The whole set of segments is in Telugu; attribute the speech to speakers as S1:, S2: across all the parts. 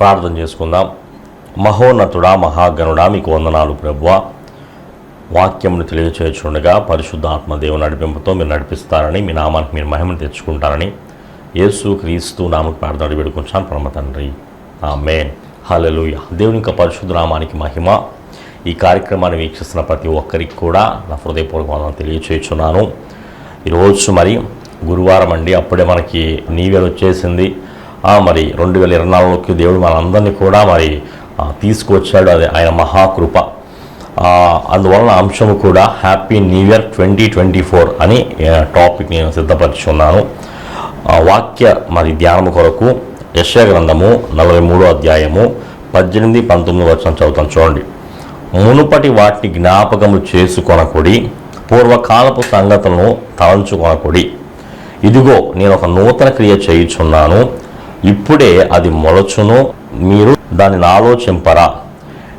S1: ప్రార్థన చేసుకుందాం. మహోన్నతుడా మహాగణుడా మీకు వందనాలు ప్రభువ. వాక్యంను తెలియచేయచుండగా పరిశుద్ధాత్మ దేవుని నడిపింపుతో మీరు నడిపిస్తారని మీ నామానికి మీరు మహిమను తెచ్చుకుంటారని యేసు క్రీస్తు నామకు ప్రార్థన వేడుకుంటాను పరమ తండ్రి. ఆ మేన్ హలలుయ దేవుని యొక్క పరిశుద్ధ నామానికి మహిమ. ఈ కార్యక్రమాన్ని వీక్షిస్తున్న ప్రతి ఒక్కరికి కూడా నా హృదయపూర్వక వందనాలు తెలియచేస్తున్నాను ఈరోజు మరి గురువారం అండి. అప్పుడే మనకి నీవేలు వచ్చేసింది. మరి రెండు వేల ఇరవై నాలుగులోకి దేవుడు మనందరినీ కూడా మరి తీసుకొచ్చాడు తీసుకువచ్చాడు. అది ఆయన మహాకృప. అందువలన అంశము కూడా happy new year twenty twenty four అని టాపిక్ నేను సిద్ధపరిచి ఉన్నాను వాక్య మరి ధ్యానము కొరకు యశ గ్రంథము నలభై మూడో అధ్యాయము పద్దెనిమిది పంతొమ్మిది వచ్చిన చదువుతాను చూడండి. మునుపటి వాటిని జ్ఞాపకము చేసుకొనకుడి పూర్వకాలపు సంగతులను తలంచుకొనకుడి. ఇదిగో నేను ఒక నూతన క్రియ చేయుచున్నాను. ఇప్పుడే అది మొలచును మీరు దానిని ఆలోచింపరా.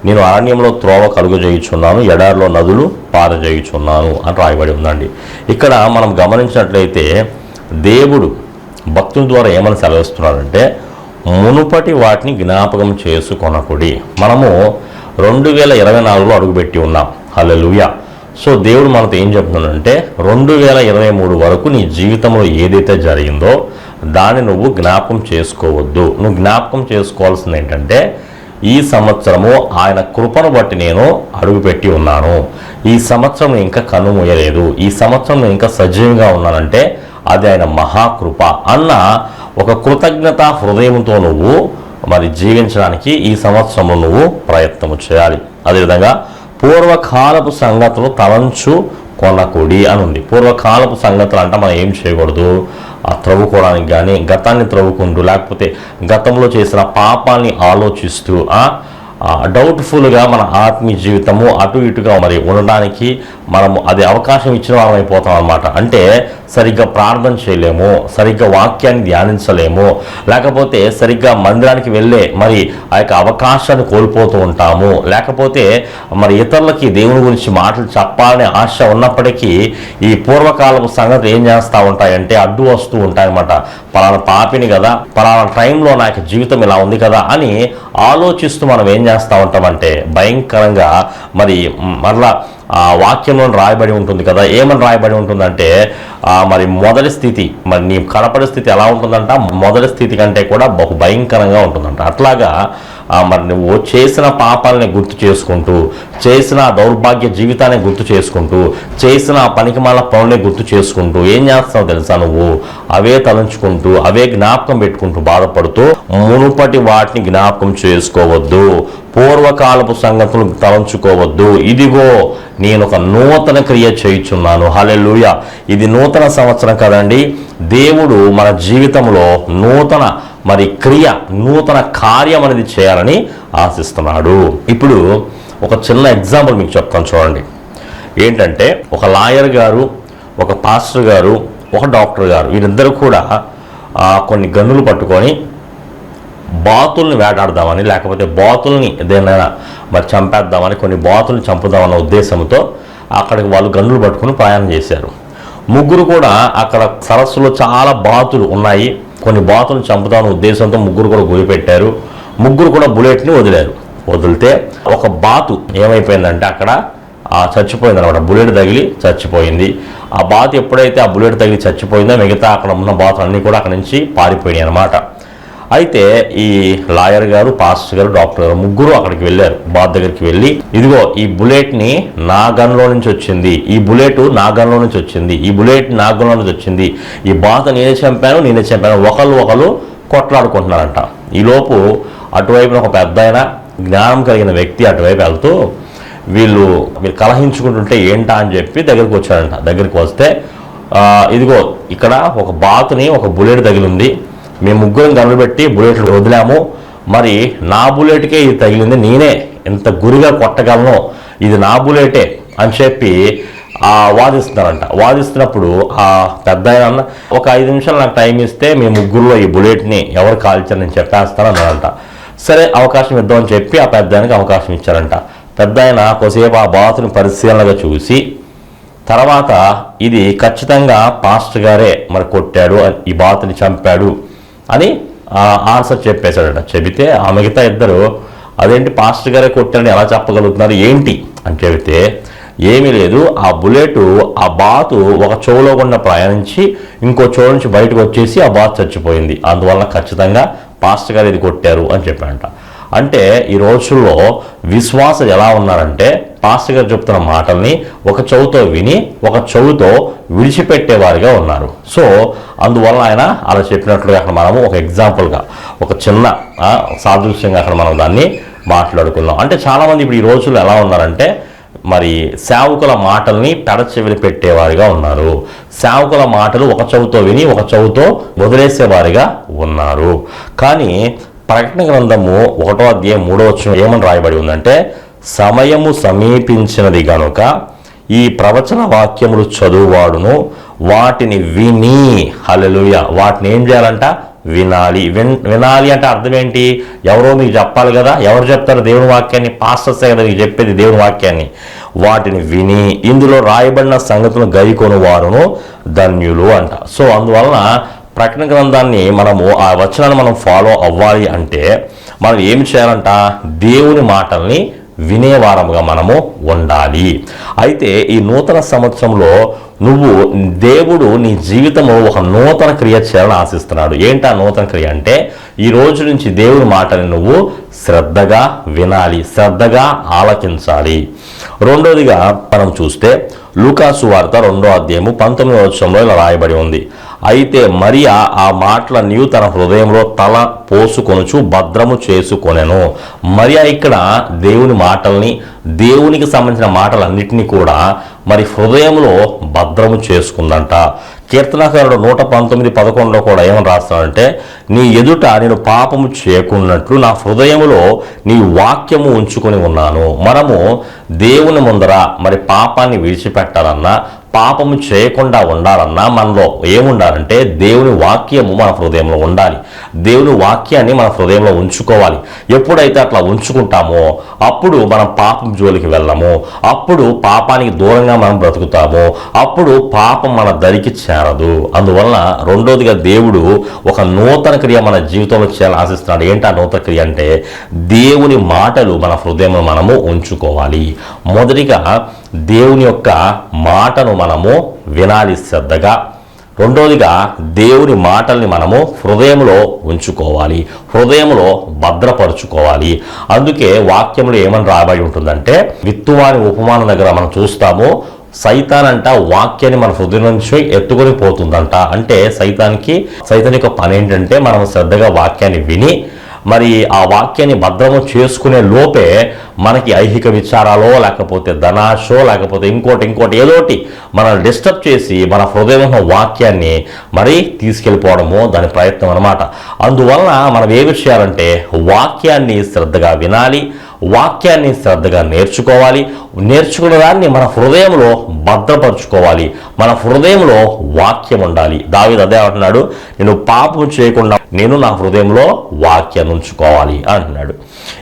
S1: నేను అరణ్యంలో త్రోవ కలుగజేయుచున్నాను ఎడారిలో నదులు పారజేయుచున్నాను అని రాయబడి ఉందండి. ఇక్కడ మనం గమనించినట్లయితే దేవుడు భక్తుల ద్వారా ఏమని సెలవిస్తున్నాడంటే మునుపటి వాటిని జ్ఞాపకం చేసుకొనకుడి. మనము రెండు వేల ఇరవై నాలుగులో అడుగుపెట్టి ఉన్నాం. హల్లెలూయా. సో దేవుడు మనతో ఏం చెప్తున్నాడంటే రెండు వేల ఇరవై మూడు వరకు నీ జీవితంలో ఏదైతే జరిగిందో దాన్ని నువ్వు జ్ఞాపకం చేసుకోవద్దు. నువ్వు జ్ఞాపకం చేసుకోవాల్సింది ఏంటంటే ఈ సంవత్సరము ఆయన కృపను బట్టి నేను అడుగుపెట్టి ఉన్నాను. ఈ సంవత్సరం ఇంకా కన్నుమూయలేదు ఈ సంవత్సరం ఇంకా సజీవంగా ఉన్నానంటే అది ఆయన మహాకృప అన్న ఒక కృతజ్ఞత హృదయంతో నువ్వు మరి జీవించడానికి ఈ సంవత్సరము నువ్వు ప్రయత్నం చేయాలి. అదేవిధంగా పూర్వకాలపు సంగతులు తలంచు కొనకూడి అని ఉంది పూర్వకాలపు సంగతులు అంటే మనం ఏం చేయకూడదు? ఆ త్రవ్వుకోవడానికి కానీ గతాన్ని త్రవ్వుకుంటూ లేకపోతే గతంలో చేసిన పాపాన్ని ఆలోచిస్తూ డౌట్ఫుల్గా మన ఆత్మీయ జీవితము అటు ఇటుగా మరి ఉండడానికి మనము అది అవకాశం ఇచ్చిన వారం అయిపోతాం అనమాట అంటే సరిగ్గా ప్రార్థన చేయలేము సరిగ్గా వాక్యాన్ని ధ్యానించలేము లేకపోతే సరిగ్గా మందిరానికి వెళ్ళే మరి ఆ యొక్క అవకాశాన్ని కోల్పోతూ ఉంటాము. లేకపోతే మరి ఇతరులకి దేవుని గురించి మాటలు చెప్పాలనే ఆశ ఉన్నప్పటికీ ఈ పూర్వకాలపు సంగతి ఏం చేస్తూ ఉంటాయంటే అడ్డు వస్తూ ఉంటాయన్నమాట. పలానా పాపిని కదా పలానా టైంలో నాకు జీవితం ఇలా ఉంది కదా అని ఆలోచిస్తూ మనం ఏం చేస్తూ ఉంటామంటే భయంకరంగా మరి మరలా వాక్యంలో రాయబడి ఉంటుంది కదా ఏమని రాయబడి ఉంటుందంటే మరి మొదటి స్థితి మరి నీ కనపడే స్థితి ఎలా ఉంటుందంట? మొదటి స్థితి కంటే కూడా బహు భయంకరంగా ఉంటుందంట. అట్లాగా మరి నువ్వు చేసిన పాపాలని గుర్తు చేసుకుంటూ చేసిన దౌర్భాగ్య జీవితాన్ని గుర్తు చేసుకుంటూ చేసిన పనికిమాల పనుల్ని గుర్తు చేసుకుంటూ ఏం చేస్తావు తెలుసా నువ్వు? అవే తలంచుకుంటూ అవే జ్ఞాపకం పెట్టుకుంటూ బాధపడుతూ మునుపటి వాటిని జ్ఞాపకం చేసుకోవద్దు. పూర్వకాలపు సంగతులు తలంచుకోవద్దు. ఇదిగో నేను ఒక నూతన క్రియ చేయుచున్నాను. హలెలుయ ఇది నూతన సంవత్సరం కదండి. దేవుడు మన జీవితంలో నూతన మరి క్రియ నూతన కార్యం అనేది చేయాలని ఆశిస్తున్నాడు. ఇప్పుడు ఒక చిన్న ఎగ్జాంపుల్ మీకు చెప్తాను చూడండి. ఏంటంటే ఒక లాయర్ గారు ఒక పాస్టర్ గారు ఒక డాక్టర్ గారు వీరిద్దరు కూడా కొన్ని గన్నులు పట్టుకొని బాతుల్ని వేటాడదామని లేకపోతే బాతుల్ని ఏదైనా మరి చంపేద్దామని కొన్ని బాతుల్ని చంపుదామన్న ఉద్దేశంతో అక్కడికి వాళ్ళు గన్నులు పట్టుకుని ప్రయాణం చేశారు. ముగ్గురు కూడా అక్కడ సరస్సులో చాలా బాతులు ఉన్నాయి. కొన్ని బాతులు చంపుదామన్న ఉద్దేశంతో ముగ్గురు కూడా గురిపెట్టారు ముగ్గురు కూడా బుల్లెట్ని వదిలారు. వదిలితే ఒక బాతు ఏమైపోయిందంటే అక్కడ చచ్చిపోయింది అనమాట బుల్లెట్ తగిలి చచ్చిపోయింది. ఆ బాతు ఎప్పుడైతే ఆ బుల్లెట్ తగిలి చచ్చిపోయిందో మిగతా అక్కడ ఉన్న బాతులు అన్నీ కూడా అక్కడ నుంచి పారిపోయినాయి అనమాట అయితే ఈ లాయర్ గారు పాస్టర్ గారు డాక్టర్ గారు ముగ్గురు అక్కడికి వెళ్ళారు. బాత్ దగ్గరికి వెళ్ళి ఇదిగో ఈ బుల్లెట్ని నా గన్లో నుంచి వచ్చింది. ఈ బుల్లెట్ నా గన్లో నుంచి వచ్చింది. ఈ బుల్లెట్ నా గన్లో నుంచి వచ్చింది. ఈ బాత నేనే చంపాను నేనే చంపాను. ఒకళ్ళు ఒకళ్ళు కొట్లాడుకుంటున్నారంట. ఈలోపు అటువైపున ఒక పెద్ద ఆయన జ్ఞానం కలిగిన వ్యక్తి అటువైపు వెళ్తూ వీళ్ళు వీళ్ళు కలహించుకుంటుంటే ఏంటా అని చెప్పి దగ్గరికి వచ్చాడంట. దగ్గరికి వస్తే ఇదిగో ఇక్కడ ఒక బాతుని ఒక బుల్లెట్ తగిలింది మేము ముగ్గురం గనులు బుల్లెట్లు వదిలాము. మరి నా బుల్లెట్కే ఇది తగిలింది నేనే. ఎంత గురిగా కొట్టగలను? ఇది నా బుల్లెటే అని చెప్పి ఆ వాదిస్తున్నారంట. వాదిస్తున్నప్పుడు ఆ పెద్ద ఆయన ఒక ఐదు నిమిషాలు నాకు టైం ఇస్తే మీ ముగ్గురులో ఈ బుల్లెట్ని ఎవరు కాల్చారు? నేను చెప్పేస్తాను అన్నారంట. సరే అవకాశం ఇద్దామని చెప్పి ఆ పెద్ద ఆయనకి అవకాశం ఇచ్చారంట. పెద్ద ఆయన కొద్దిసేపు ఆ బాతుని పరిశీలనగా చూసి తర్వాత ఇది ఖచ్చితంగా పాస్టర్ గారే మరి కొట్టాడు ఈ బాతుని చంపాడు. అని ఆన్సర్ చెప్పేశాడట. చెబితే ఆ మిగతా ఇద్దరు అదేంటి పాస్టర్ గారే కొట్టారని ఎలా చెప్పగలుగుతున్నారు? ఏంటి? అని చెబితే ఏమీ లేదు. ఆ బుల్లెట్ ఆ బాతు ఒక చెవులో గుండా ప్రయాణించి ఇంకో చెవు నుంచి బయటకు వచ్చేసి ఆ బాత్ చచ్చిపోయింది. అందువల్ల ఖచ్చితంగా పాస్టర్ గారు ఇది కొట్టారు అని చెప్పాడంట. అంటే ఈ రోజుల్లో విశ్వాసం ఎలా ఉన్నారంటే పాస్టర్ గారు చెప్తున్న మాటల్ని ఒక చెవుతో విని ఒక చెవుతో విడిచిపెట్టేవారిగా ఉన్నారు. సో అందువల్ల ఆయన అలా చెప్పినట్లుగా అక్కడ మనము ఒక ఎగ్జాంపుల్గా ఒక చిన్న సాదృశ్యంగా అక్కడ మనం దాన్ని మాట్లాడుకుందాం. అంటే చాలామంది ఇప్పుడు ఈ రోజుల్లో ఎలా ఉన్నారంటే మరి సేవకుల మాటల్ని పెడచెవిని పెట్టేవారిగా ఉన్నారు. సేవకుల మాటలు ఒక చెవుతో విని ఒక చెవుతో వదిలేసేవారిగా ఉన్నారు. కానీ ప్రకటన గ్రంథము ఒకటో అధ్యాయం మూడో వచ్చిన ఏమని రాయబడి ఉందంటే సమయము సమీపించినది గనుక ఈ ప్రవచన వాక్యములు చదువువాడును వాటిని విని హలలుయ వాటిని ఏం చేయాలంట? వినాలి. విన్ వినాలి అంటే అర్థం ఏంటి ఎవరో మీకు చెప్పాలి కదా? ఎవరు చెప్తారు? దేవుని వాక్యాన్ని పాస్టర్సే కదా మీకు చెప్పేది దేవుని వాక్యాన్ని? వాటిని విని ఇందులో రాయబడిన సంగతులను గైకొను వారును ధన్యులు అంట. సో అందువలన ప్రకటన గ్రంథాన్ని మనము ఆ వచనాన్ని మనం ఫాలో అవ్వాలి అంటే మనం ఏమి చేయాలంట? దేవుని మాటల్ని వినేవారముగా మనము ఉండాలి. అయితే ఈ నూతన సంవత్సరంలో నువ్వు దేవుడు నీ జీవితంలో ఒక నూతన క్రియ చేయాలని ఆశిస్తున్నాడు. ఏంటి ఆ నూతన క్రియ అంటే? ఈ రోజు నుంచి దేవుని మాటని నువ్వు శ్రద్ధగా వినాలి శ్రద్ధగా ఆలకించాలి. రెండోదిగా మనం చూస్తే లూకాసు వార్త రెండో అధ్యాయము పంతొమ్మిదవ వచ్చంలో ఇలా రాయబడి ఉంది. అయితే మరియా ఆ మాటలన్నీ తన హృదయంలో తల పోసుకొనుచు భద్రము చేసుకొనెను. మరియా ఇక్కడ దేవుని మాటల్ని దేవునికి సంబంధించిన మాటలన్నింటినీ కూడా మరి హృదయంలో భద్రము చేసుకుందంట. కీర్తనకారుడు నూట పంతొమ్మిది పదకొండులో కూడా ఏమని రాస్తాడంటే నీ ఎదుట నేను పాపము చేయకున్నట్లు నా హృదయములో నీ వాక్యము ఉంచుకొని ఉన్నాను. మనము దేవుని ముందర మరి పాపాన్ని విడిచిపెట్టాలన్నా పాపము చేయకుండా ఉండాలన్నా మనలో ఏముండాలంటే దేవుని వాక్యము మన హృదయంలో ఉండాలి. దేవుని వాక్యాన్ని మన హృదయంలో ఉంచుకోవాలి. ఎప్పుడైతే అట్లా ఉంచుకుంటామో అప్పుడు మనం పాపం జోలికి వెళ్ళము. అప్పుడు పాపానికి దూరంగా మనం బ్రతుకుతాము. అప్పుడు పాపం మన దరికి చేరదు. అందువలన రెండోదిగా దేవుడు ఒక నూతన క్రియ మన జీవితంలో చేయాలని ఆశిస్తున్నాడు. ఏంటి ఆ నూతన క్రియ అంటే దేవుని మాటలు మన హృదయంలో మనము ఉంచుకోవాలి. మొదటిగా దేవుని యొక్క మాటను మనము వినాలి శ్రద్ధగా. రెండోదిగా దేవుని మాటల్ని మనము హృదయంలో ఉంచుకోవాలి. హృదయంలో భద్రపరుచుకోవాలి. అందుకే వాక్యంలో ఏమని రాబడి ఉంటుందంటే విత్తువాని ఉపమానం దగ్గర మనం చూస్తాము సైతాన్ అంట వాక్యాన్ని మన హృదయం నుంచి ఎత్తుకొని పోతుందంట. అంటే సైతానికి సైతాన్ యొక్క పని ఏంటంటే మనం శ్రద్ధగా వాక్యాన్ని విని మరి ఆ వాక్యాన్ని భద్రము చేసుకునే లోపే మనకి ఐహిక విచారాలో లేకపోతే ధనాశో లేకపోతే ఇంకోటి ఇంకోటి ఏదోటి మనల్ని డిస్టర్బ్ చేసి మన హృదయంలో వాక్యాన్ని మరి తీసుకెళ్ళిపోవడము దాని ప్రయత్నం అనమాట అందువలన మనం ఏమి చేయాలంటే వాక్యాన్ని శ్రద్ధగా వినాలి వాక్యాన్ని శ్రద్ధగా నేర్చుకోవాలి. నేర్చుకున్న దాన్ని మన హృదయంలో భద్రపరుచుకోవాలి. మన హృదయంలో వాక్యం ఉండాలి. దావిది అదే అంటున్నాడు నేను పాపం చేయకుండా నేను నా హృదయంలో వాక్యాన్ని ఉంచుకోవాలి అంటున్నాడు.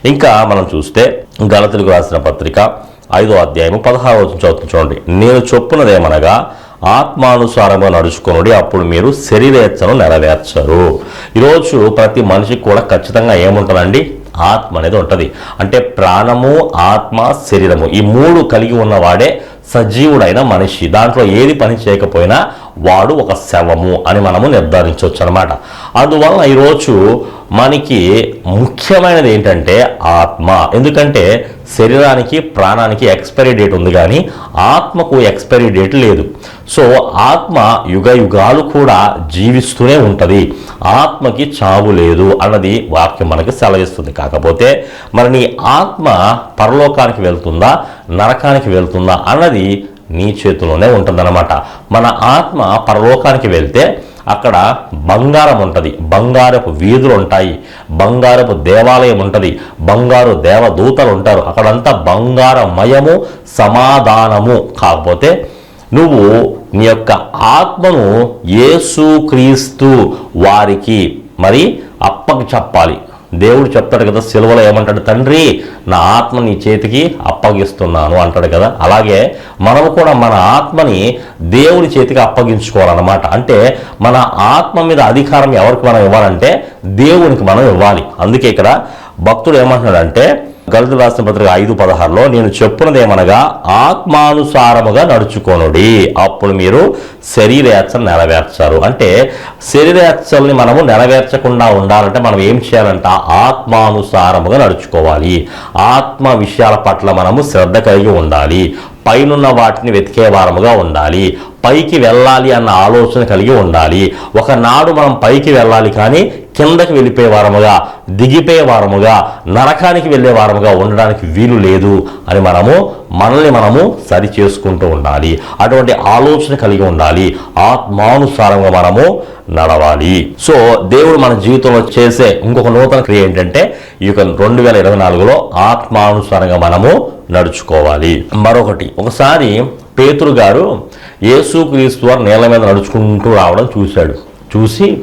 S1: ఇంకా మనం చూస్తే గలతులకు రాసిన పత్రిక ఐదో అధ్యాయము పదహారు వచ్చిన చదువుతుంది చూడండి. నేను చొప్పునదేమనగా ఆత్మానుసారంగా నడుచుకునుడి అప్పుడు మీరు శరీరేచ్ఛను నెరవేర్చరు. ఈరోజు ప్రతి మనిషికి కూడా ఖచ్చితంగా ఏముంటుందండి? ఆత్మ అనేది ఉంటుంది. అంటే ప్రాణము ఆత్మ శరీరము ఈ మూడు కలిగి ఉన్నవాడే సజీవుడైన మనిషి. దాంట్లో ఏది పని చేయకపోయినా వాడు ఒక శవము అని మనము నిర్ధారించవచ్చు అనమాట అందువలన ఈరోజు మనకి ముఖ్యమైనది ఏంటంటే ఆత్మ. ఎందుకంటే శరీరానికి ప్రాణానికి ఎక్స్పైరీ డేట్ ఉంది కానీ ఆత్మకు ఎక్స్పైరీ డేట్ లేదు. సో ఆత్మ యుగ యుగాలు కూడా జీవిస్తూనే ఉంటుంది. ఆత్మకి చావు లేదు అన్నది వాక్యం మనకి సెలవిస్తుంది. కాకపోతే మరి నీ ఆత్మ పరలోకానికి వెళ్తుందా నరకానికి వెళ్తుందా అన్నది నీ చేతిలోనే ఉంటుందన్నమాట. మన ఆత్మ పరలోకానికి వెళ్తే అక్కడ బంగారం ఉంటుంది. బంగారపు వీధులు ఉంటాయి. బంగారపు దేవాలయం ఉంటుంది. బంగారు దేవదూతలు ఉంటారు. అక్కడంతా బంగారమయము సమాధానము. కాకపోతే నువ్వు నీ యొక్క ఆత్మను యేసు క్రీస్తు వారికి మరి అప్పకి చెప్పాలి. దేవుడు చెప్తాడు కదా సిలువలో ఏమంటాడు తండ్రి నా ఆత్మ నీ చేతికి అప్పగిస్తున్నాను అంటాడు కదా. అలాగే మనము కూడా మన ఆత్మని దేవుని చేతికి అప్పగించుకోవాలన్నమాట. అంటే మన ఆత్మ మీద అధికారం ఎవరికి మనం ఇవ్వాలంటే దేవునికి మనం ఇవ్వాలి. అందుకే ఇక్కడ భక్తుడు ఏమంటున్నాడంటే గలదు రాసిన పత్రిక ఐదు పదహారులో నేను చెప్పున్నదేమనగా ఆత్మానుసారముగా నడుచుకోనుడి. అప్పుడు మీరు శరీరేచ్చలు నెరవేర్చారు. అంటే శరీరేచ్చల్ని మనము నెరవేర్చకుండా ఉండాలంటే మనం ఏం చేయాలంట? ఆత్మానుసారముగా నడుచుకోవాలి. ఆత్మ విషయాల పట్ల మనము శ్రద్ధ కలిగి ఉండాలి. పైనున్న వాటిని వెతికే వారముగా ఉండాలి. పైకి వెళ్ళాలి అన్న ఆలోచన కలిగి ఉండాలి. ఒకనాడు మనం పైకి వెళ్ళాలి కానీ కిందకి వెళ్ళిపోయే వారముగా దిగిపోయే వారముగా నరకానికి వెళ్ళే వారముగా ఉండడానికి వీలు లేదు అని మనము మనల్ని మనము సరి చేసుకుంటూ ఉండాలి. అటువంటి ఆలోచన కలిగి ఉండాలి. ఆత్మానుసారంగా మనము నడవాలి. సో దేవుడు మన జీవితంలో చేసే ఇంకొక నూతన క్రియ ఏంటంటే ఈ యొక్క రెండు వేల ఇరవై నాలుగులో ఆత్మానుసారంగా మనము నడుచుకోవాలి. మరొకటి ఒకసారి పేతురు గారు యేసుక్రీస్తు వారు నేల మీద నడుచుకుంటూ రావడం చూశాడు. చూసి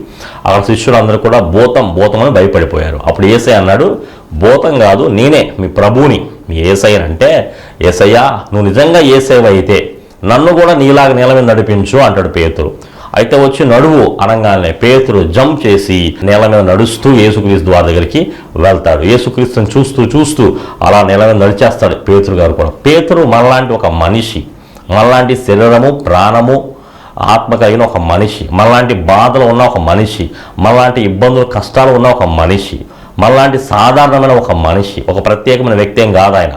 S1: అక్కడ శిష్యులందరూ కూడా భూతం భూతం అని భయపడిపోయారు. అప్పుడు ఏసై అన్నాడు భూతం కాదు నేనే మీ ప్రభువుని మీ ఏసై అంటే ఏసయ్యా నువ్వు నిజంగా ఏసైవ్ అయితే నన్ను కూడా నీలాగా నేల మీద నడిపించు అంటాడు పేతురు. అయితే వచ్చి నడువు అనగానే పేతురు జంప్ చేసి నేల మీద నడుస్తూ యేసుక్రీస్తు ద్వార దగ్గరికి వెళ్తాడు. యేసుక్రీస్తుని చూస్తూ చూస్తూ అలా నేల మీద నడిచేస్తాడు పేతురు గారు కూడా. పేతురు మనలాంటి ఒక మనిషి మనలాంటి శరీరము ప్రాణము ఆత్మ కలిగిన ఒక మనిషి మనలాంటి బాధలు ఉన్న ఒక మనిషి మనలాంటి ఇబ్బందులు కష్టాలు ఉన్న ఒక మనిషి మనలాంటి సాధారణమైన ఒక మనిషి ఒక ప్రత్యేకమైన వ్యక్తి ఏం కాదు ఆయన.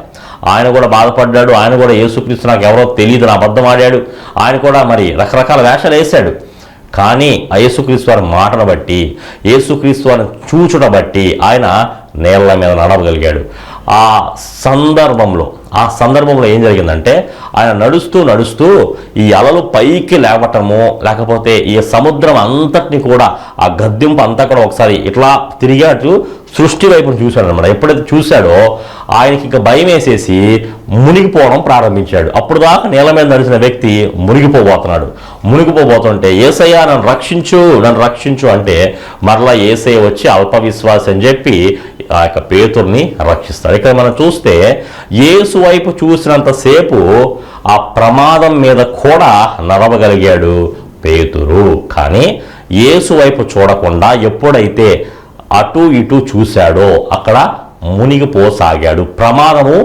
S1: ఆయన కూడా బాధపడ్డాడు ఆయన కూడా ఏసుక్రీస్తు నాకు ఎవరో తెలియదు నా అబద్ధం ఆడాడు ఆయన కూడా మరి రకరకాల వేషాలు వేశాడు. కానీ ఆ యేసుక్రీస్తు వారి మాటను బట్టి యేసుక్రీస్తు వారిని చూచుట బట్టి ఆయన నేల మీద నడవగలిగాడు. ఆ సందర్భంలో ఆ సందర్భంలో ఏం జరిగిందంటే ఆయన నడుస్తూ నడుస్తూ ఈ అలలు పైకి లేవటము లేకపోతే ఈ సముద్రం అంతటిని కూడా ఆ గద్దింపు అంతా కూడా ఒకసారి ఇట్లా తిరిగాటు సృష్టి వైపును చూశాడు అనమాట ఎప్పుడైతే చూశాడో ఆయనకి ఇంకా భయం వేసేసి మునిగిపోవడం ప్రారంభించాడు. అప్పుడు దాకా నేల మీద నడిచిన వ్యక్తి మునిగిపోబోతున్నాడు. మునిగిపోబోతుంటే ఏసయ్య నన్ను రక్షించు నన్ను రక్షించు అంటే మరలా ఏసయ్య వచ్చి అల్ప విశ్వాసం అని చెప్పి ఆ యొక్క పేతుర్ని రక్షిస్తాడు. ఇక్కడ మనం చూస్తే యేసు వైపు చూసినంతసేపు ఆ ప్రమాదం మీద కూడా నడవగలిగాడు పేతురు. కానీ యేసు వైపు చూడకుండా ఎప్పుడైతే అటు ఇటు చూశాడో అక్కడ మునిగిపోసాగాడు. ప్రమాదము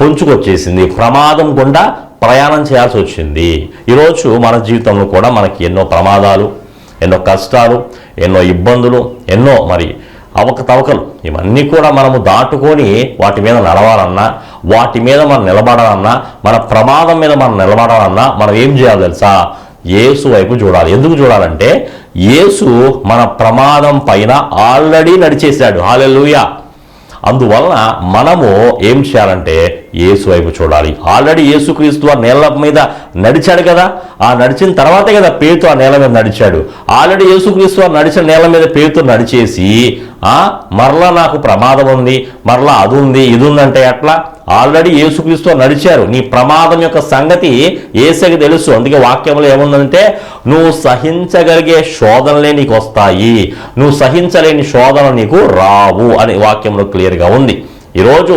S1: పొంచుకొచ్చేసింది ప్రమాదం గుండా ప్రయాణం చేయాల్సి వచ్చింది. ఈరోజు మన జీవితంలో కూడా మనకి ఎన్నో ప్రమాదాలు ఎన్నో కష్టాలు ఎన్నో ఇబ్బందులు ఎన్నో మరి అవకతవకలు ఇవన్నీ కూడా మనము దాటుకొని వాటి మీద నడవాలన్నా వాటి మీద మనం నిలబడాలన్నా మన ప్రమాదం మీద మనం నిలబడాలన్నా మనం ఏం చేయాలి తెలుసా? యేసు వైపు చూడాలి. ఎందుకు చూడాలంటే యేసు మన ప్రమాదం పైన ఆల్రెడీ నడిచేశాడు. హాలెలుయా. అందువలన మనము ఏం చేయాలంటే యేసు వైపు చూడాలి. ఆల్రెడీ యేసుక్రీస్తు వారి నేల మీద నడిచాడు కదా. ఆ నడిచిన తర్వాతే కదా పేతు ఆ నేల మీద నడిచాడు. ఆల్రెడీ యేసుక్రీస్తు ఆ నడిచిన నేల మీద పేతు నడిచేసి ఆ మరలా నాకు ప్రమాదం ఉంది మరలా అది ఉంది ఇది ఉందంటే ఎట్లా? ఆల్రెడీ యేసుక్రీస్తు నడిచారు. నీ ప్రమాదం యొక్క సంగతి ఏసకి తెలుసు. అందుకే వాక్యంలో ఏముందంటే నువ్వు సహించగలిగే శోధనలే నీకు వస్తాయి. నువ్వు సహించలేని శోధన నీకు రావు అని వాక్యంలో క్లియర్గా ఉంది. ఈరోజు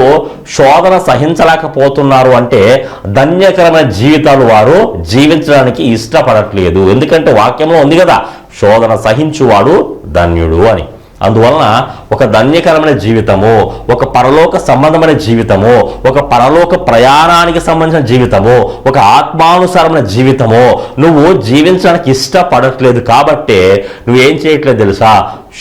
S1: శోధన సహించలేకపోతున్నారు అంటే ధన్యకరమైన జీవితాలు వారు జీవించడానికి ఇష్టపడట్లేదు. ఎందుకంటే వాక్యంలో ఉంది కదా శోధన సహించువాడు ధన్యుడు అని. అందువలన ఒక ధన్యకరమైన జీవితము ఒక పరలోక సంబంధమైన జీవితము ఒక పరలోక ప్రయాణానికి సంబంధించిన జీవితము ఒక ఆత్మానుసారమైన జీవితము నువ్వు జీవించడానికి ఇష్టపడట్లేదు కాబట్టే నువ్వేం చేయట్లేదు తెలుసా?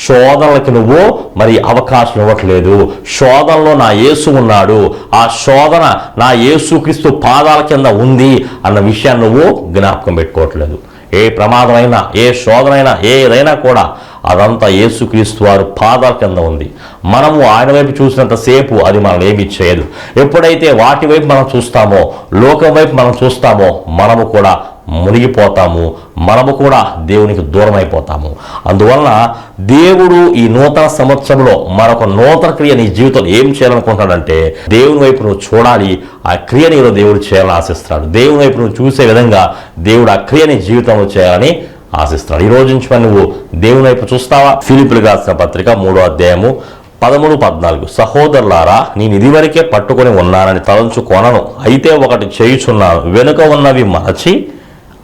S1: శోధనలకి నువ్వు మరి అవకాశం ఇవ్వట్లేదు. శోధనలో నా యేసు ఉన్నాడు. ఆ శోధన నా యేసుక్రీస్తు పాదాల కింద ఉంది అన్న విషయాన్ని నువ్వు జ్ఞాపకం పెట్టుకోవట్లేదు. ఏ ప్రమాదమైనా ఏ శోధనైనా ఏదైనా కూడా అదంతా యేసుక్రీస్తు వారు పాదాల కింద ఉంది. మనము ఆయన వైపు చూసినంతసేపు అది మనల్ని ఏమి చేయదు. ఎప్పుడైతే వాటి వైపు మనం చూస్తామో లోకం వైపు మనం చూస్తామో మనము కూడా మునిగిపోతాము. మనము కూడా దేవునికి దూరం అయిపోతాము అందువలన దేవుడు ఈ నూతన సంవత్సరంలో మరొక నూతన క్రియ నీ జీవితంలో ఏం చేయాలనుకుంటాడంటే దేవుని వైపు నువ్వు చూడాలి ఆ క్రియ నీలో దేవుడు చేయాలని ఆశిస్తున్నాడు. దేవుని వైపు నువ్వు చూసే విధంగా దేవుడు ఆ క్రియ నీ జీవితంలో చేయాలని ఆశిస్తున్నాడు. ఈ రోజు నుంచి మరి నువ్వు దేవుని వైపు చూస్తావా? ఫిలిపులు రాసిన పత్రిక మూడో అధ్యాయము పదమూడు పద్నాలుగు. సహోదరులారా నేను ఇదివరకే పట్టుకొని ఉన్నానని తలంచుకొనను అయితే ఒకటి చేయుచున్నాను. వెనుక ఉన్నవి మరచి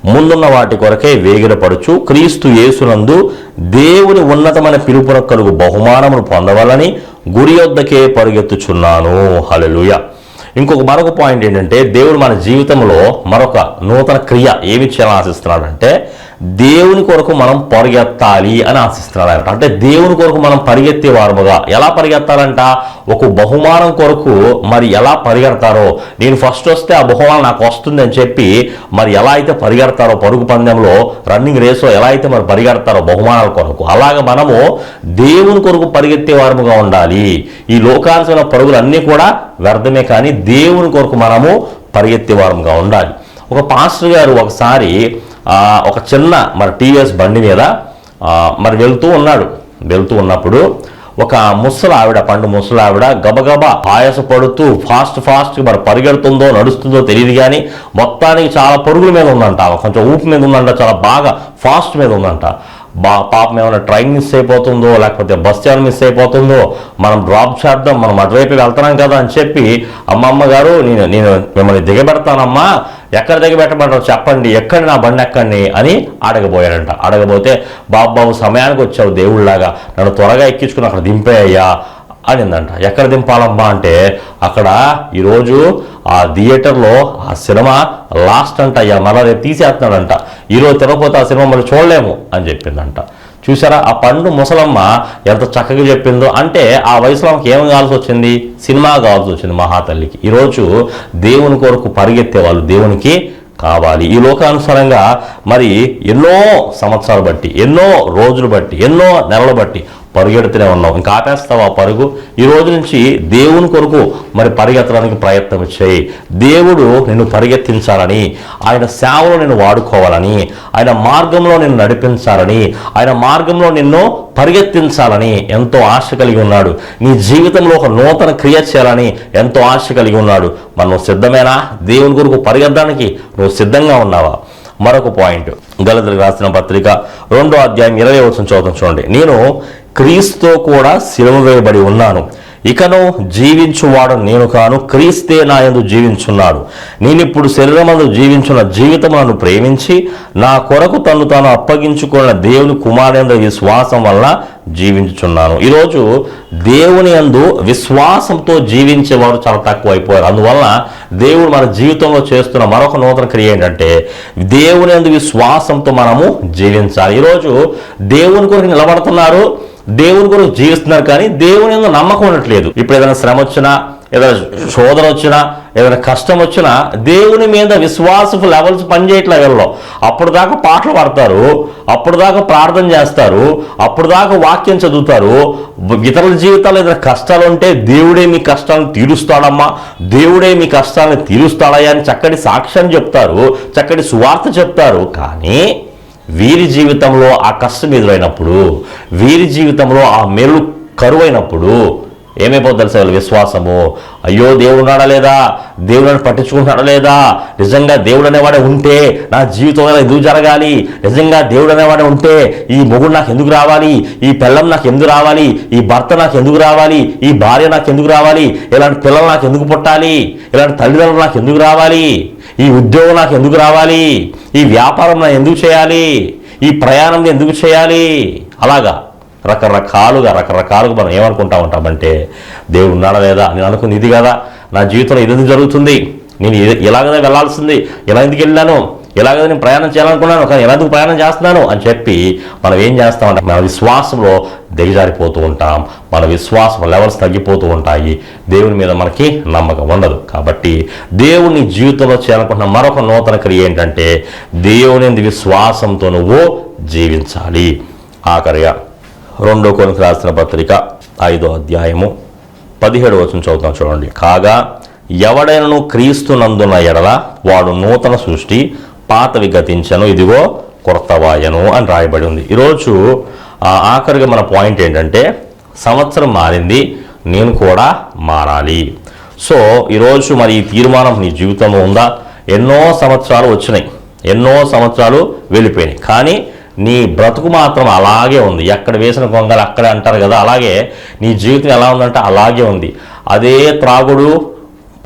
S1: ముందున్న వాటి కొరకే వేగిరపడుచు క్రీస్తు యేసునందు దేవుని ఉన్నతమైన పిలుపున కలుగు బహుమానమును పొందవాలని గురి యొద్దకే పరుగెత్తుచున్నాను. హలలుయ ఇంకొక మరొక పాయింట్ ఏంటంటే దేవుడు మన జీవితంలో మరొక నూతన క్రియ ఏమి చేయాలని ఆశిస్తున్నాడంటే దేవుని కొరకు మనం పరిగెత్తాలి అని ఆశిస్తున్నాడు అంటే దేవుని కొరకు మనం పరిగెత్తే వారముగా ఎలా పరిగెత్తాలంట? ఒక బహుమానం కొరకు మరి ఎలా పరిగెడతారో? నేను ఫస్ట్ వస్తే ఆ బహుమానం నాకు వస్తుంది అని చెప్పి మరి ఎలా అయితే పరిగెడతారో పరుగు పందెంలో రన్నింగ్ రేస్లో ఎలా అయితే మరి పరిగెడతారో బహుమానాల కొరకు. అలాగే మనము దేవుని కొరకు పరిగెత్తే వారముగా ఉండాలి. ఈ లోకాల్సిన పరుగులు అన్నీ కూడా వ్యర్థమే కానీ దేవుని కొరకు మనము పరిగెత్తే వారముగా ఉండాలి. ఒక పాస్టర్ గారు ఒకసారి ఒక చిన్న మరి టీవీఎస్ బండి మీద మరి వెళ్తూ ఉన్నాడు. వెళ్తూ ఉన్నప్పుడు ఒక ముసలి ఆవిడ పండు ముసలి ఆవిడ గబగబా ఆయాస పడుతూ ఫాస్ట్ ఫాస్ట్ మరి పరిగెడుతుందో నడుస్తుందో తెలియదు కానీ మొత్తానికి చాలా పరుగుల మీద ఉందంట కొంచెం ఊపు మీద ఉందంట చాలా బాగా ఫాస్ట్ మీద ఉందంట. బా పాపం ఏమైనా ట్రైన్ మిస్ అయిపోతుందో లేకపోతే బస్ ఏమైనా మిస్ అయిపోతుందో మనం డ్రాప్ చేద్దాం మనం అటువైపు వెళ్తున్నాం కదా అని చెప్పి అమ్మమ్మ గారు నేను నేను మిమ్మల్ని దిగబెడతానమ్మా ఎక్కడ దిగబెట్టమంటారు చెప్పండి ఎక్కడ నా బండి ఎక్కడిని అని అడగబోయాడంట. అడగబోతే బాబు బాబు సమయానికి వచ్చావు దేవుళ్ళలాగా. నన్ను త్వరగా ఎక్కించుకుని అక్కడ దింపేయ్యా అనిందంట. ఎక్కడ దింపాలమ్మా అంటే అక్కడ ఈరోజు ఆ థియేటర్లో ఆ సినిమా లాస్ట్ అంట అయ్యా. మళ్ళా రేపు తీసేస్తున్నాడంట. ఈరోజు తిరగపోతే ఆ సినిమా మళ్ళీ చూడలేము అని చెప్పిందంట. చూసారా ఆ పండు ముసలమ్మ ఎంత చక్కగా చెప్పిందో. అంటే ఆ వయసులో ఆమెకి ఏం కావాల్సి వచ్చింది? సినిమా కావాల్సి వచ్చింది మహాతల్లికి. ఈరోజు దేవుని కొరకు పరిగెత్తే వాళ్ళు దేవునికి కావాలి. ఈ లోకానుసారంగా మరి ఎన్నో సంవత్సరాలు బట్టి ఎన్నో రోజులు బట్టి ఎన్నో నెలలు బట్టి పరుగెడుతూనే ఉన్నావు. ఇంకా ఆపేస్తావు ఆ పరుగు? ఈ రోజు నుంచి దేవుని కొరకు మరి పరిగెత్తడానికి ప్రయత్నం చేయి. దేవుడు నిన్ను పరిగెత్తించాలని ఆయన సేవలో నేను వాడుకోవాలని ఆయన మార్గంలో నిన్ను నడిపించాలని ఆయన మార్గంలో నిన్ను పరిగెత్తించాలని ఎంతో ఆశ కలిగి ఉన్నాడు. నీ జీవితంలో ఒక నూతన క్రియ చేయాలని ఎంతో ఆశ కలిగి ఉన్నాడు. మనం సిద్ధమేనా? దేవుని కొరకు పరిగెత్తడానికి నువ్వు సిద్ధంగా ఉన్నావా? మరొక పాయింట్. గలతులకు రాసిన పత్రిక రెండో అధ్యాయం ఇరవై వచ్చిన చదువుతాం చూడండి. నేను క్రీస్తుతో కూడా సిలువ వేయబడి ఉన్నాను. ఇకను జీవించువాడు నేను కాను క్రీస్తే నా యందు జీవించున్నాడు. నేనిప్పుడు శరీరమందు జీవించున్న జీవితములను ప్రేమించి నా కొరకు తను తాను అప్పగించుకున్న దేవుని కుమారేంద్ర విశ్వాసం వల్ల జీవించుచున్నాను. ఈరోజు దేవుని యందు విశ్వాసంతో జీవించేవారు చాలా తక్కువ అయిపోయారు అందువల్ల దేవుడు మన జీవితంలో చేస్తున్న మరొక నూతన క్రియ ఏంటంటే దేవుని యందు విశ్వాసంతో మనము జీవించాలి. ఈరోజు దేవుని కొరకు నిలబడుతున్నారు దేవుని కొరకు జీవిస్తున్నారు కానీ దేవుని యందు నమ్మకం ఉండట్లేదు. ఇప్పుడు ఏదైనా శ్రమ వచ్చినా ఏదైనా శోధన వచ్చినా ఏదైనా కష్టం వచ్చినా దేవుని మీద విశ్వాసపు లెవెల్స్ పనిచేయట్లే వీళ్ళలో. అప్పుడు దాకా పాటలు పాడతారు అప్పుడు దాకా ప్రార్థన చేస్తారు అప్పుడు దాకా వాక్యం చదువుతారు. ఇతరుల జీవితాల్లో ఏదైనా కష్టాలు ఉంటే దేవుడే మీ కష్టాలను తీరుస్తాడమ్మా దేవుడే మీ కష్టాలను తీరుస్తాడయ్యా అని చక్కటి సాక్ష్యం చెప్తారు చక్కటి సువార్త చెప్తారు. కానీ వీరి జీవితంలో ఆ కష్టం ఎదురైనప్పుడు వీరి జీవితంలో ఆ మెరుగు కరువైనప్పుడు ఏమైపోతుంది తెలుసా విశ్వాసము? అయ్యో దేవుడు ఉన్నాడా లేదా? దేవుడు పట్టించుకుంటున్నాడా లేదా? నిజంగా దేవుడు అనేవాడే ఉంటే నా జీవితంలో ఎందుకు జరగాలి? నిజంగా దేవుడు అనేవాడే ఉంటే ఈ మొగుడు నాకు ఎందుకు రావాలి? ఈ పిల్లం నాకు ఎందుకు రావాలి? ఈ భర్త నాకు ఎందుకు రావాలి? ఈ భార్య నాకు ఎందుకు రావాలి? ఇలాంటి పిల్లలు నాకు ఎందుకు పుట్టాలి? ఇలాంటి తల్లిదండ్రులు నాకు ఎందుకు రావాలి? ఈ ఉద్యోగం నాకు ఎందుకు రావాలి? ఈ వ్యాపారం నాకు ఎందుకు చేయాలి? ఈ ప్రయాణం ఎందుకు చేయాలి? అలాగా. రకరకాలుగా రకరకాలుగా మనం ఏమనుకుంటా ఉంటామంటే దేవుడు ఉన్నాడా లేదా? నేను అనుకుంది ఇది కదా. నా జీవితంలో ఇది జరుగుతుంది. నేను ఇలాగనే వెళ్ళాల్సింది. ఎలా ఎందుకు వెళ్ళాను? ఎలాగ నేను ప్రయాణం చేయాలనుకున్నాను. కానీ ఎలా ఎందుకు ప్రయాణం చేస్తున్నాను? అని చెప్పి మనం ఏం చేస్తామంటే మన విశ్వాసంలో దిగజారిపోతూ ఉంటాం. మన విశ్వాసం లెవెల్స్ తగ్గిపోతూ ఉంటాయి. దేవుని మీద మనకి నమ్మకం ఉండదు. కాబట్టి దేవుని జీవితంలో చేయాలనుకుంటున్న మరొక నూతన క్రియ ఏంటంటే దేవుని విశ్వాసంతో నువ్వు జీవించాలి. ఆఖరిగా రెండో కొనుకు రాసిన పత్రిక ఐదో అధ్యాయము పదిహేడు వచనం చదువుతాం చూడండి. కాగా ఎవడైనను క్రీస్తునందున ఎడల వాడు నూతన సృష్టి పాతవి గతించను ఇదిగో కొత్తవాయను అని రాయబడి ఉంది. ఈరోజు ఆఖరిగా మన పాయింట్ ఏంటంటే సంవత్సరం మారింది నేను కూడా మారాలి. సో ఈరోజు మరి ఈ తీర్మానం నీ జీవితంలో ఉందా? ఎన్నో సంవత్సరాలు వచ్చినాయి. ఎన్నో సంవత్సరాలు వెళ్ళిపోయినాయి. కానీ నీ బ్రతుకు మాత్రం అలాగే ఉంది. ఎక్కడ వేసిన కొంగలు అక్కడే అంటారు కదా అలాగే నీ జీవితం ఎలా ఉందంటే అలాగే ఉంది. అదే త్రాగుడు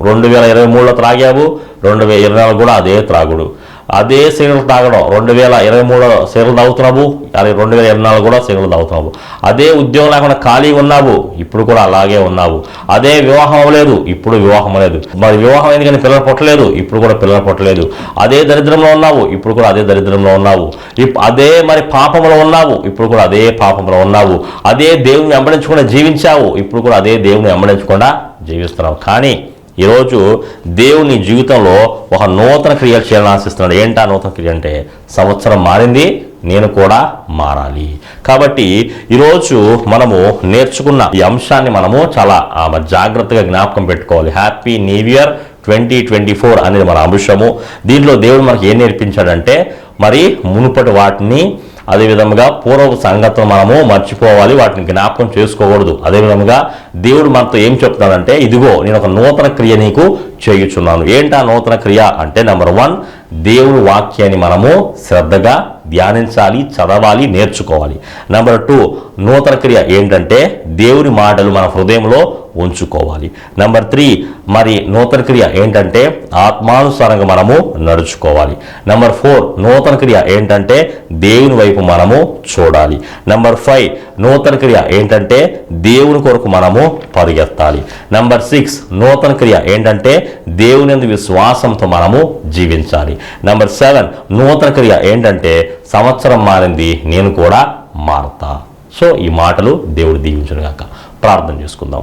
S1: రెండు వేల ఇరవై మూడులో త్రాగావు రెండు వేల ఇరవై నాలుగు కూడా అదే త్రాగుడు. అదే సీరియల్ తాగడం. రెండు వేల ఇరవై మూడులో సీరియల్ తాగుతున్నావు? అలాగే రెండు వేల ఇరవై నాలుగు కూడా సీరియల్ తాగుతున్నావు. అదే ఉద్యోగం లేకుండా ఖాళీగా ఉన్నావు? ఇప్పుడు కూడా అలాగే ఉన్నావు. అదే వివాహం అవ్వలేదు? ఇప్పుడు వివాహం లేదు మరి వివాహం అయింది కానీ పిల్లలు పుట్టలేదు? ఇప్పుడు కూడా పిల్లలు పుట్టలేదు. అదే దరిద్రంలో ఉన్నావు? ఇప్పుడు కూడా అదే దరిద్రంలో ఉన్నావు. ఇప్- అదే మరి పాపంలో ఉన్నావు? ఇప్పుడు కూడా అదే పాపంలో ఉన్నావు. అదే దేవుని వెంబడించకుండా జీవించావు? ఇప్పుడు కూడా అదే దేవుని వెంబడించకుండా జీవిస్తున్నావు. కానీ ఈరోజు దేవుని జీవితంలో ఒక నూతన క్రియలు చేయాలని ఆశిస్తున్నాడు ఏంటా నూతన క్రియ అంటే సంవత్సరం మారింది నేను కూడా మారాలి. కాబట్టి ఈరోజు మనము నేర్చుకున్న ఈ అంశాన్ని మనము చాలా జాగ్రత్తగా జ్ఞాపకం పెట్టుకోవాలి. Happy new year twenty twenty four అనేది మన అంశము. దీనిలో దేవుడు మనకి ఏం నేర్పించాడంటే మరి మునుపటి వాటిని అదేవిధంగా పూర్వపు సంగతులు మనము మర్చిపోవాలి వాటిని జ్ఞాపకం చేసుకోకూడదు. అదేవిధంగా దేవుడు మనతో ఏం చెప్తున్నాడంటే ఇదిగో నేను ఒక నూతన క్రియ నీకు చేయుచున్నాను. ఏంటి ఆ నూతన క్రియ? అంటే నెంబర్ వన్ దేవుని వాక్యాన్ని మనము శ్రద్ధగా ధ్యానించాలి చదవాలి నేర్చుకోవాలి. నెంబర్ టూ నూతన క్రియ ఏంటంటే దేవుని మాటలు మన హృదయంలో ఉంచుకోవాలి. నెంబర్ త్రీ మరి నూతన క్రియ ఏంటంటే ఆత్మానుసారంగా మనము నడుచుకోవాలి. నెంబర్ ఫోర్ నూతన క్రియ ఏంటంటే దేవుని వైపు మనము చూడాలి. నెంబర్ ఫైవ్ నూతన క్రియ ఏంటంటే దేవుని కొరకు మనము పరిగెత్తాలి. నెంబర్ సిక్స్ నూతన క్రియ ఏంటంటే దేవుని విశ్వాసంతో మనము జీవించాలి. నెంబర్ సెవెన్ నూతన క్రియ ఏంటంటే సంవత్సరం మారింది నేను కూడా మారతా. సో ఈ మాటలు దేవుడు దీవించునుగాక. ప్రార్థన చేసుకుందాం.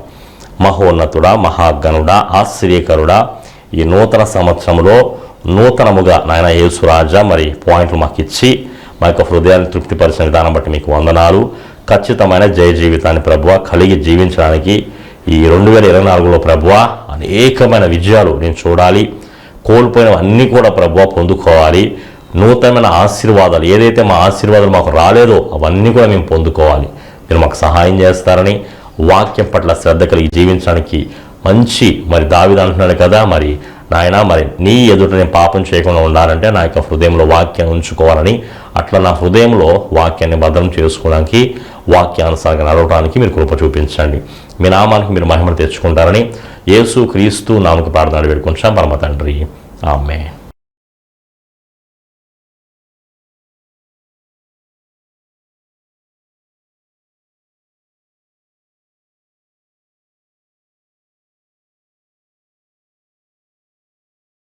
S1: మహోన్నతుడా మహాగణుడా ఆశ్చర్యకరుడా ఈ నూతన సంవత్సరంలో నూతనముగా నాయన యేసురాజా మరి పాయింట్లు మాకు ఇచ్చి మా యొక్క హృదయాన్ని తృప్తిపరిచిన విధానం బట్టి మీకు వందనాలు. ఖచ్చితమైన జయ జీవితాన్ని ప్రభువ కలిగి జీవించడానికి ఈ రెండు వేల ఇరవై నాలుగులో ప్రభువ అనేకమైన విజయాలు నేను చూడాలి. కోల్పోయినవన్నీ కూడా ప్రభువ పొందుకోవాలి. నూతనమైన ఆశీర్వాదాలు ఏదైతే మా ఆశీర్వాదాలు మాకు రాలేదో అవన్నీ కూడా మేము పొందుకోవాలి. మీరు మాకు సహాయం చేస్తారని వాక్యం పట్ల శ్రద్ధ కలిగి జీవించడానికి మంచి మరి దావిద అంటున్నాడు కదా మరి. నాయన మరి నీ ఎదుట నేను పాపం చేయకుండా ఉండాలంటే నా యొక్క హృదయంలో వాక్యాన్ని ఉంచుకోవాలని అట్లా నా హృదయంలో వాక్యాన్ని భద్రం చేసుకోవడానికి వాక్యానుసారంగా నడవడానికి మీరు కృప చూపించండి. మీ నామానికి మీరు మహిమను తెచ్చుకుంటారని యేసు క్రీస్తు నామకు ప్రార్థనలు పెట్టుకుంటున్నాం. పరమ తండ్రి. ఆమె